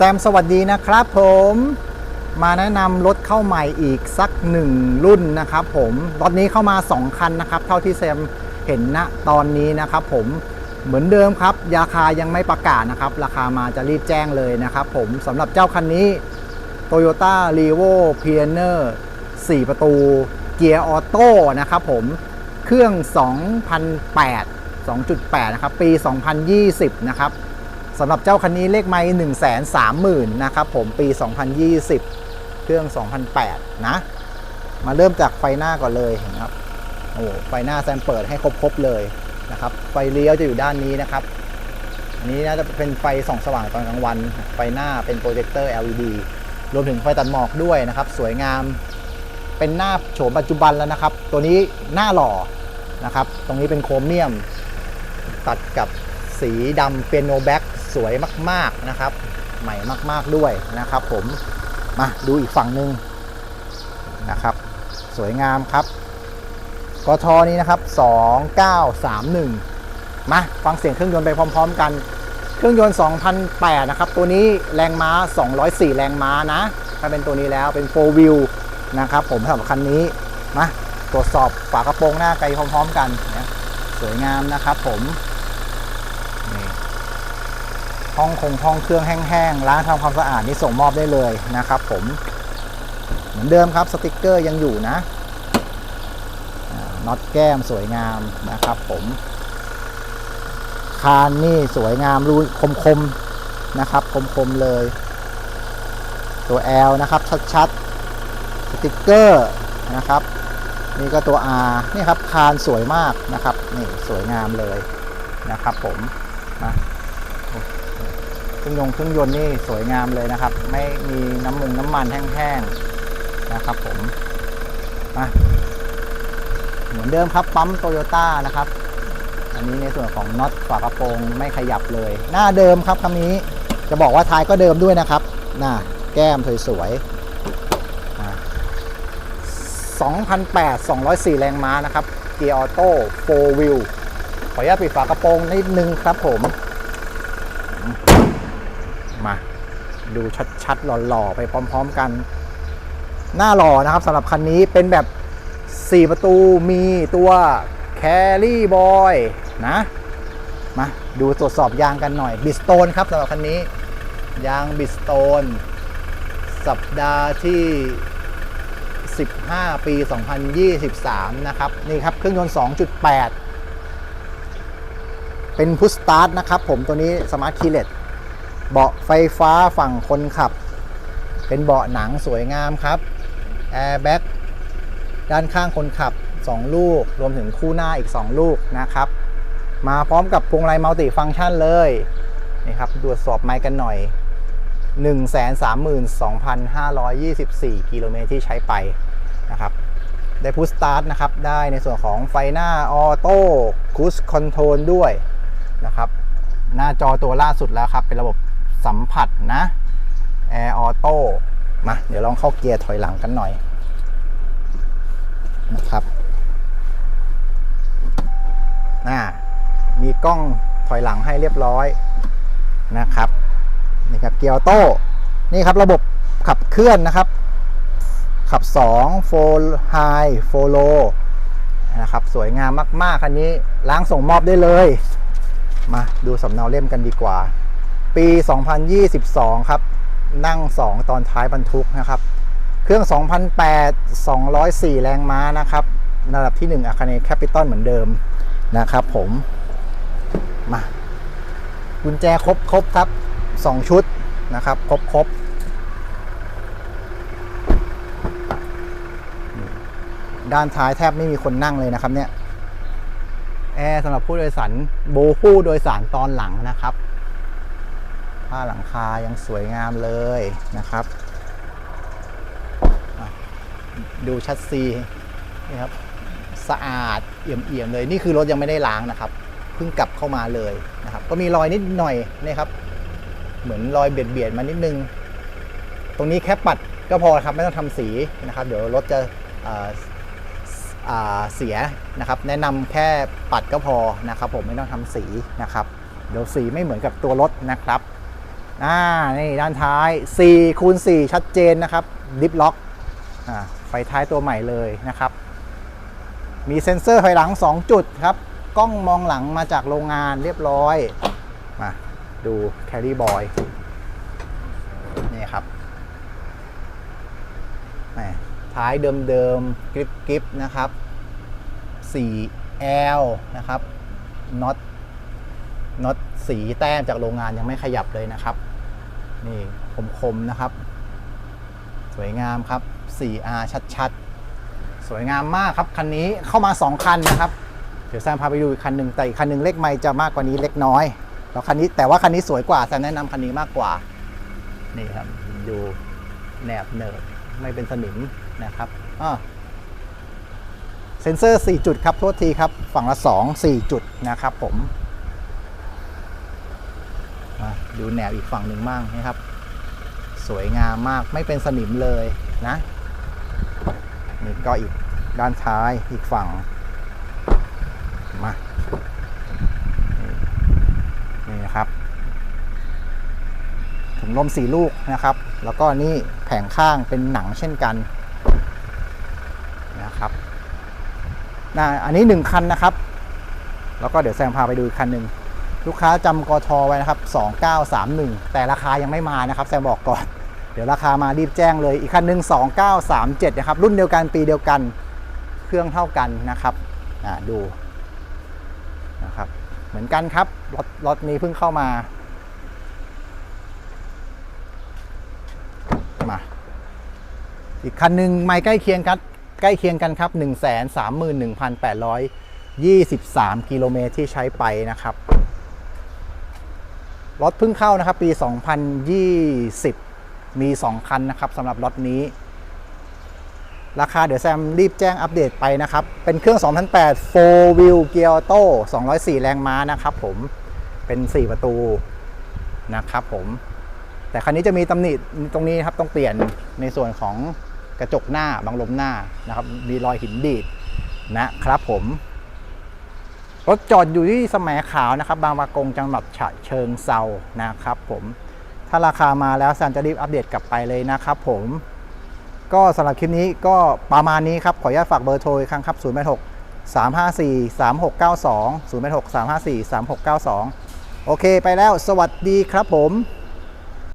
ซมสวัสดีนะครับผมมาแนะนำรถเข้าใหม่อีกสักหนึ่งรุ่นนะครับผมรถนี้เข้ามา 2 คันนะครับเท่าที่แซมเห็นณตอนนี้นะครับผมเหมือนเดิมครับราคายังไม่ประกาศนะครับราคามาจะรีบแจ้งเลยนะครับผมสำหรับเจ้าคันนี้ Toyota r e v o p i o n e r 4 ประตูเกียร์ออโต้นะครับผมเครื่อง 2008 2.8 นะครับ ปี 2020 นะครับ สำหรับเจ้าคันนี้เลขไมล์1 3 0 0 0 0นะครับผมปี 2020 เครื่อง 2008 นะ มาเริ่มจากไฟหน้าก่อนเลยนะครับโอ้ไฟหน้าแซมเปิดให้ครบๆเลยนะครับไฟเลี้ยวจะอยู่ด้านนี้นะครับอันนี้น่าจะเป็นไฟส่องสว่างตอนกลางวัน ไฟหน้าเป็นโปรเจคเตอร์ LED รวมถึงไฟตัดหมอกด้วยนะครับ สวยงามเป็นหน้าโฉมปัจจุบันแล้วนะครับ ตัวนี้หน้าหล่อนะครับ ตรงนี้เป็นโครเมียม ตัดกับสีดำเปียโนแบ็ก สวยมากๆนะครับ ใหม่มากๆด้วยนะครับผมมาดูอีกฝั่งหนึ่งนะครับ สวยงามครับกทนี้นะครับ 2931 มาฟังเสียงเครื่องยนต์ไปพร้อม ๆ กัน เครื่องยนต์ 2008 นะครับ ตัวนี้แรงม้า 204 แรงม้านะ ถ้าเป็นตัวนี้แล้วเป็น4 wheel นะครับผมสำหรับคันนี้ มาตรวจสอบฝากระโปรงหน้าไกลพร้อม ๆ กันนะสวยงามนะครับผม ห้องคงห้องเครื่องแห้งๆล้างทำความสะอาดนี่ส่งมอบได้เลยนะครับผม เหมือนเดิมครับสติกเกอร์ยังอยู่นะน็อตแก้มสวยงามนะครับผมคานนี่สวยงามรูคมๆนะครับคมๆเลย ตัว L นะครับชัดๆสติกเกอร์นะครับนี่ก็ตัว R นี่ครับคานสวยมากนะครับนี่สวยงามเลยนะครับผมนะ เครื่องยนต์เครื่องยนต์นี่สวยงามเลยนะครับ ไม่มีน้ำมันน้ำมันแห้งๆนะครับผมมาเหมือนเดิมครับปั๊มโตโยต้านะครับ อันนี้ในส่วนของน็อตฝากระโปรงไม่ขยับเลย หน้าเดิมครับคำนี้จะบอกว่าท้ายก็เดิมด้วยนะครับหน้าแก้มสวยๆ2008 204 แรงม้านะครับ เกียร์ออโต้4 wheel ขออนุญาตปิดฝากระโปรงนิดนึงครับผม มา ดูชัดๆหล่อๆไปพร้อม ๆ กัน หน้าหล่อนะครับสำหรับคันนี้เป็นแบบ 4 ประตูมีตัวแครี่บอยนะมาดูตรวจสอบยางกันหน่อยบิสโตนครับสำหรับคันนี้ ยางบิสโตน สัปดาห์ที่ 15 ปี 2023 นะครับ นี่ครับ เครื่องยนต์ 2.8 เป็นพุชสตาร์ทนะครับผมตัวนี้สมาร์ทคีเลต เบาะไฟฟ้าฝั่งคนขับ เป็นเบาะหนังสวยงามครับแอร์แบ็กด้านข้างคนขับ 2 ลูก รวมถึงคู่หน้าอีก 2 ลูกนะครับ มาพร้อมกับพวงมาลัยมัลติฟังก์ชันเลยนี่ครับตรวจสอบไมค์กันหน่อย 132,524 กิโลเมตรที่ใช้ไปนะครับได้พุชสตาร์ทนะครับ ได้ในส่วนของไฟหน้าออโต้คูสคอนโทรลด้วยนะครับ หน้าจอตัวล่าสุดแล้วครับ เป็นระบบ สัมผัสนะแอร์ออโต้มาเดี๋ยวลองเข้าเกียร์ถอยหลังกันหน่อยนะครับน่ามีกล้องถอยหลังให้เรียบร้อยนะครับนี่ครับเกียร์ออโต้นี่ครับระบบขับเคลื่อนนะครับ ขับ2 4 High 4 Low นะครับสวยงามมาก ๆ คันนี้ล้างส่งมอบได้เลย มาดูสำเนาเล่มกันดีกว่า ปี 2022 ครับ นั่ง 2 ตอนท้ายบรรทุกนะครับ เครื่อง 2008 204 แรงม้านะครับระดับที่ 1อาคาเนแคปิตอลเหมือนเดิมนะครับผม มากุญแจครบครบครับ 2 ชุดนะครับ ครบครบด้านท้ายแทบไม่มีคนนั่งเลยนะครับเนี่ยแอร์สำหรับผู้โดยสารโบผู้โดยสารตอนหลังนะครับ ผ้าหลังคายังสวยงามเลยนะครับ ดูชัดซีนี่ครับสะอาดเอี่ยมๆเลยนี่คือรถยังไม่ได้ล้างนะครับเพิ่งกลับเข้ามาเลยนะครับ ก็มีรอยนิดหน่อยนี่ครับ เหมือนรอยเบียดเบียดๆมานิดนึง ตรงนี้แค่ปัดก็พอครับไม่ต้องทำสีนะครับ เดี๋ยวรถจะเอ่ออ่าเสียนะครับ แนะนำแค่ปัดก็พอนะครับ ผมไม่ต้องทำสีนะครับ เดี๋ยวสีไม่เหมือนกับตัวรถนะครับ อ่านี่ด้านท้าย4คูณ4ชัดเจนนะครับดิฟล็อกอ่าไฟท้ายตัวใหม่เลยนะครับ มีเซ็นเซอร์ถอยหลัง 2 จุดครับ กล้องมองหลังมาจากโรงงานเรียบร้อย มาดูแครี่บอยนี่ครับท้ายเดิมๆกริบกริบนะครับ 4L นะครับน็อตน็อตสีแต้มจากโรงงานยังไม่ขยับเลยนะครับ นี่คมๆนะครับ สวยงามครับ 4R ชัดๆ สวยงามมากครับ คันนี้เข้ามา 2 คันนะครับ เดี๋ยวแซมพาไปดูอีกคันหนึ่งแต่อีกคันหนึ่งเลขไม่จะมากกว่านี้เล็กน้อยแล้วคันนี้แต่ว่าคันนี้สวยกว่าแซมแนะนำคันนี้มากกว่า นี่ครับดูแนบเนิบไม่เป็นสนิมนะครับอ่าเซ็นเซอร์ 4 จุดครับโทษทีครับ ฝั่งละ 2 4 จุดนะครับผม ดูแนบอีกฝั่งหนึ่งบ้างนะครับ สวยงามมากไม่เป็นสนิมเลยนะนี่ก็อีกด้านท้ายอีกฝั่งมานี่นะครับถุงลมสี่ลูกนะครับ แล้วก็นี่แผงข้างเป็นหนังเช่นกันนะครับนะอันนี้หนึ่งคันนะครับ แล้วก็เดี๋ยวแซงพาไปดูอีกคันหนึ่ง ลูกค้าจำกทไว้นะครับ 2931 แต่ราคายังไม่มานะครับแซมบอกก่อน เดี๋ยวราคามารีบแจ้งเลย อีกคันหนึ่ง2937 นะครับ รุ่นเดียวกันปีเดียวกัน เครื่องเท่ากันนะครับอ่าดูนะครับ เหมือนกันครับ รถรถนี้เพิ่งเข้ามา มา อีกคันหนึ่งไม่ใกล้เคียงกัน ใกล้เคียงกันครับ1 3 1 8 2 3กิโลเมตรที่ใช้ไปนะครับ รถเพิ่งเข้านะครับ ปี 2020 มี 2 คันนะครับสำหรับรถนี้ ราคาเดี๋ยวแซมรีบแจ้งอัปเดตไปนะครับ เป็นเครื่อง 2008 4 wheel gear auto 204 แรงม้านะครับผม เป็น 4 ประตูนะครับผม แต่คันนี้จะมีตำหนิตรงนี้ครับต้องเปลี่ยนในส่วนของกระจกหน้าบังลมหน้านะครับ มีรอยหินดีดนะครับผม รถจอดอยู่ที่สมัยขาวนะครับ บางปะกงจังหวัดฉะเชิงเซานะครับผมถ้าราคามาแล้วแซนจะรีบอัปเดตกลับไปเลยนะครับผมก็สำหรับคลิปนี้ก็ประมาณนี้ครับ ขออนุญาตฝากเบอร์โทรอีกครั้งครับ 086 354 3692 086 354 3692 โอเคไปแล้ว สวัสดีครับผม